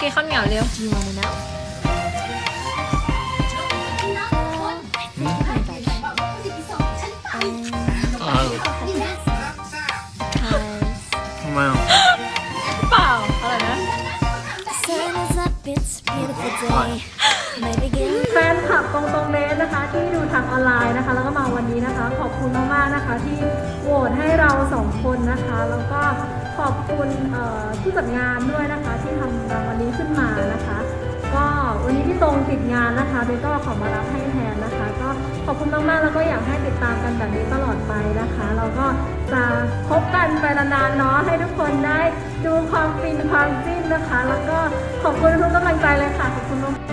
กินข้าวเหนียวเร็ว Do you want to know? อ้าว Cause ทำไมอะเปล่าอะไรนะ the sun is up, it's a beautiful day. Maybe get แฟนคลับตรงตรงเนสนะคะ ที่ดูทางออนไลน์นะคะ แล้วก็มาวันนี้นะคะ ขอบคุณมากๆนะคะ ที่โหวตให้เราสองคนนะคะ แล้วก็ ขอบคุณผู้จัดงานด้วยนะคะที่ทำรางวัลนี้ขึ้นมานะคะ ก็วันนี้พี่ตรงติดงานนะคะเบก็ขอมารับให้แทนนะคะ ก็ขอบคุณมากๆแล้วก็อยากให้ติดตามกันแบบนี้ตลอดไปนะคะ เราก็จะคบกันไปนานๆเนาะให้ทุกคนได้ดูความฟินความจิ้นนะคะ แล้วก็ขอบคุณทุกกำลังใจเลยค่ะขอบคุณมาก